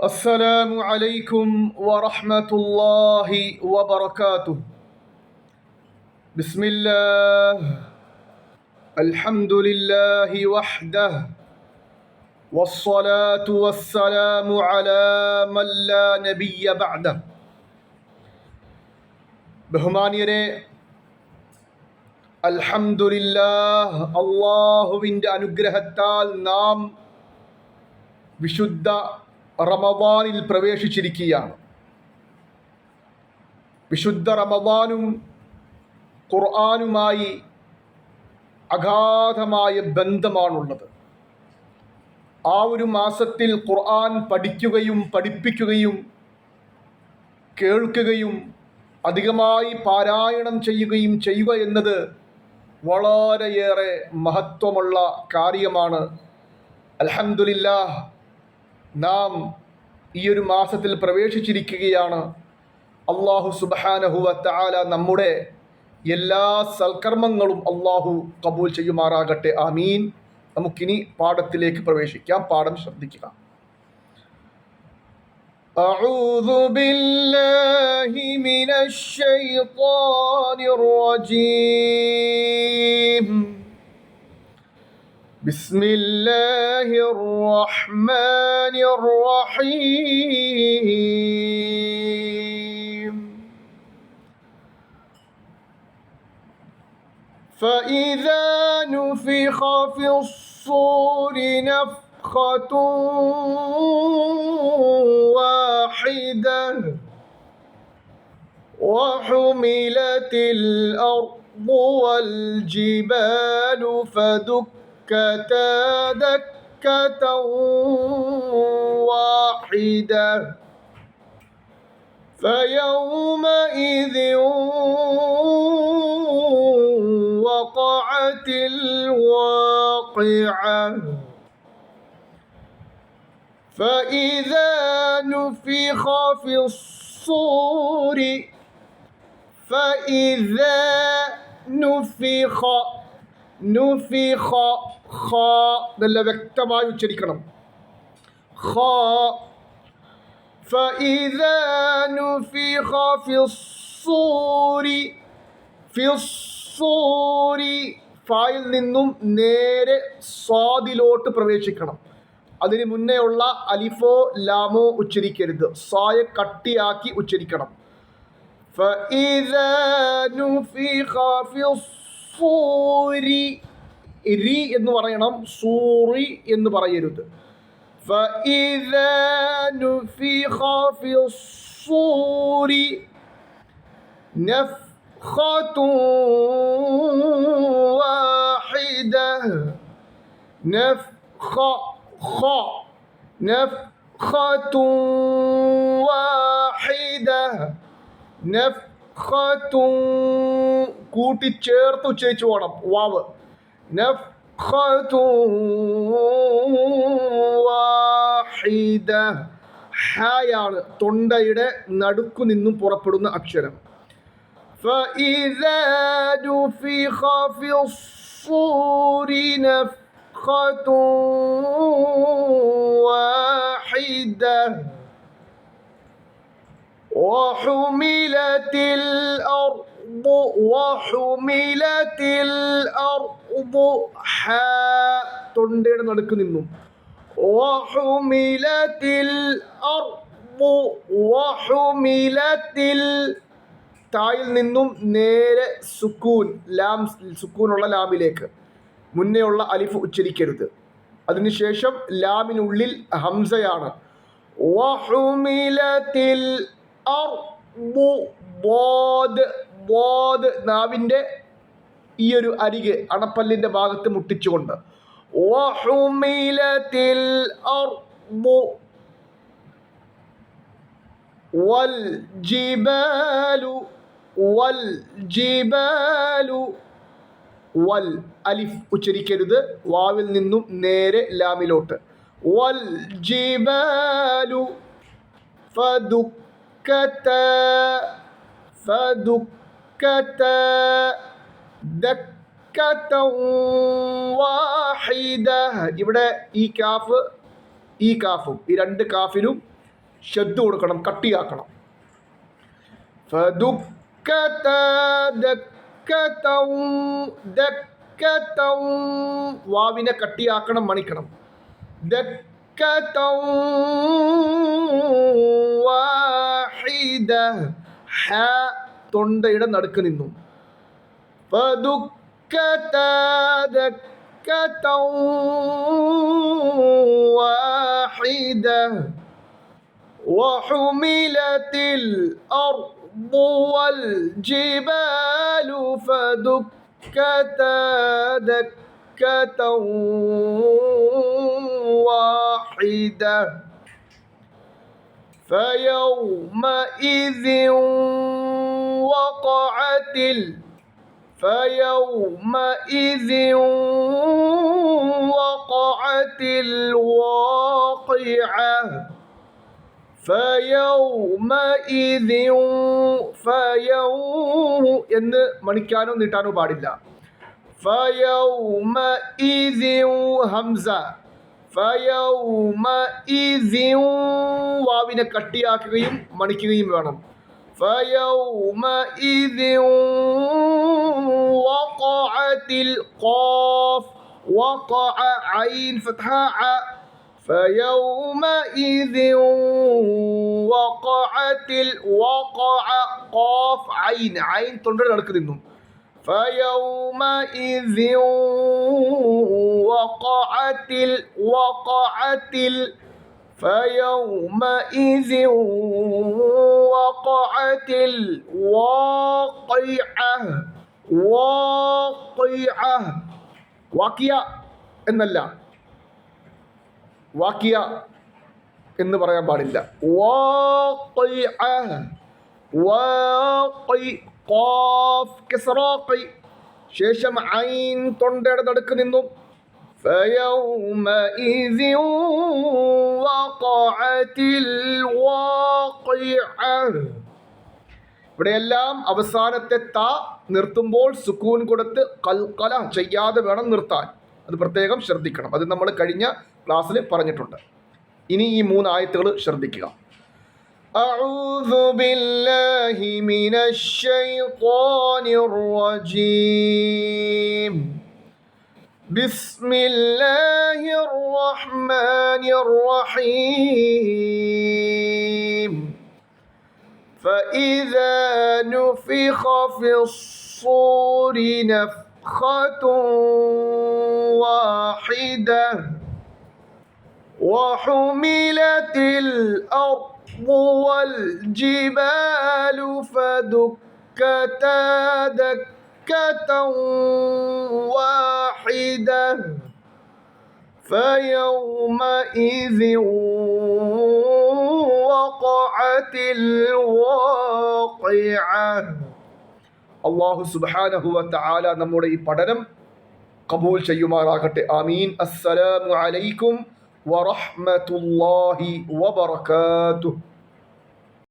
السلام عليكم ورحمة الله وبركاته بسم الله الحمد لله وحده والصلاة والسلام على من لا نبي بعده ബഹുമാനിയരെ അൽഹംദുലില്ലാഹ് അള്ളാഹുവിൻ്റെ അനുഗ്രഹത്താൽ നാം വിശുദ്ധ റമദാനിൽ പ്രവേശിച്ചിരിക്കുകയാണ്. വിശുദ്ധ റമവാനും ഖുർആാനുമായി അഗാധമായ ബന്ധമാണുള്ളത്. ആ ഒരു മാസത്തിൽ ഖുർആൻ പഠിക്കുകയും പഠിപ്പിക്കുകയും കേൾക്കുകയും അധികമായി പാരായണം ചെയ്യുകയും ചെയ്യുക എന്നത് വളരെയേറെ മഹത്വമുള്ള കാര്യമാണ്. അലഹമുല്ലാ നാം ഈ ഒരു മാസത്തിൽ പ്രവേശിച്ചിരിക്കുകയാണ് അള്ളാഹു സുബാനഹുവ താല നമ്മുടെ എല്ലാ സൽക്കർമ്മങ്ങളും അള്ളാഹു കബൂൽ ചെയ്യുമാറാകട്ടെ ആമീൻ നമുക്കിനി പാഠത്തിലേക്ക് പ്രവേശിക്കാം പാഠം ശ്രദ്ധിക്കുക أعوذ بالله من الشيطان الرجيم بسم الله الرحمن الرحيم. فإذا نفخ في الصور نفخة واحدة وحملت الأرض والجبال فدكتا دكة واحدة فيومئذ وقعت الواقعة فإذا نفخ في الصور فإذا نفخ نفخ خ നല്ല വ്യക്തമായി ഉച്ചരിക്കണം خ فإذا نفخ في الصور في الصور ഫായിൽ നിന്നും നേരെ സ്വാദിലോട്ട് പ്രവേശിക്കണം അതിന് മുന്നേ ഉള്ള അലിഫോ ലാമോ ഉച്ചരിക്കരുത് സായ കട്ടിയാക്കി ഉച്ചരിക്കണം فإذا نفخ في الصور രി എന്ന് പറയണം സൂറി എന്ന് പറയരുത് فإذا نفخ في الصور نفخة واحدة نفخ خ نفخة واحدة نفخة കൂട്ടിച്ചേർത്ത് ഉച്ചരിച്ചു പോകണം വാവ് نفخة വാഹിദ ഹായാണ് തൊണ്ടയുടെ നടുക്കു നിന്നും പുറപ്പെടുന്ന അക്ഷരം فإذا نفخ في الصور نفخة واحدة وحملت الأرض وحملت الأرض ഹാ തൊണ്ടയുടെ നടുക്ക് നിന്നും. തായിൽ നിന്നും നേരെ സുക്കൂൻ ലാം സുക്കൂനുള്ള ലാമിലേക്ക്. മുന്നേയുള്ള അലിഫ് ഉച്ചരിക്കരുത്. അതിനുശേഷം ലാമിനുള്ളിൽ ഹംസയാണ്. വഹുമിലത്തിൽ ബോദ് നാവിന്റെ ഈ ഒരു അരികെ അണപ്പല്ലിന്റെ ഭാഗത്ത് മുട്ടിച്ചുകൊണ്ട് വഹുമിലത്തിൽ അർബു വൽ ജിബാലു വൽ അലിഫ് ഉച്ചരിക്കരുത് വാവിൽ നിന്നും നേരെ ലാമിലോട്ട്. വൽ ജിബാലു ഫദുക്കത ഫദുക്കത ദക്കത വാഹിദ. ഇവിടെ ഈ കാഫ് ഈ കാഫും ഈ രണ്ട് കാഫിനും ശ്രദ്ധ കൊടുക്കണം കട്ടിയാക്കണം. ദക്കതൗ ദക്കതൗ വാവിനെ കട്ടിയാക്കണം മണിക്കണം. ദക്കതൗ വാഹിദ ഹ തൊണ്ടയുടെ നടുക്ക് നിന്നു ഫദുക്കത ദക്കതൗ വാഹിദ وحملت الأرض والجبال فدكتا دكة واحدة فيومئذ وقعت ال فيومئذ وقعت الواقعة ഫയൗമഇദി ഫയൗ എന്ന് മണിക്കാനോ നീട്ടാനോ പാടില്ല ഫയൗമഇദി ഹംസ ഫയൗമഇദി വാവിനെ കട്ടിയാക്കുകയും മണിക്കുകയും വേണം فيومئذ وقعت القاف وقع عين فتحاء فيومئذ وقعت وقع قاف عين عين تندر நடக்குது فيومئذ وقعت وقعت فيومئذ وقعت الواقعة واقعة വാക്കിയ എന്നല്ല വാക്കിയ എന്ന് പറയാൻ പാടില്ല വാഖിഅ. വാഖി. ഖാഫ് കിസ്റാഖി. ശേഷം ഐൻ തൊണ്ടയുടെ നടുക്ക് നിന്നും فيومئذ وقعت الواقعة ഇവിടെയെല്ലാം അവസാനത്തെ ത നിർത്തുമ്പോൾ സുക്കൂൻ കൊടുത്ത് കൽക്കല ചെയ്യാതെ വേണം നിർത്താൻ അത് പ്രത്യേകം ശ്രദ്ധിക്കണം അത് നമ്മൾ കഴിഞ്ഞ ക്ലാസ്സിൽ പറഞ്ഞിട്ടുണ്ട് ഇനി ഈ മൂന്ന് ആയത്തുകൾ ശ്രദ്ധിക്കുക أعوذ بالله من الشيطان الرجيم بسم الله الرحمن الرحيم. فإذا نفخ في الصور نفخة واحدة وحملت الأرض والجبال فدكتا دكة واحدة فيومئذ وقعت الواقعة അള്ളാഹു സുബ്ഹാനഹു വ തആല നമ്മുടെ ഈ പഠനം കബൂൽ ചെയ്യുമാറാകട്ടെ ആമീൻ അസ്സലാമു അലൈക്കും വറഹ്മത്തുള്ളാഹി വബറകാതുഹു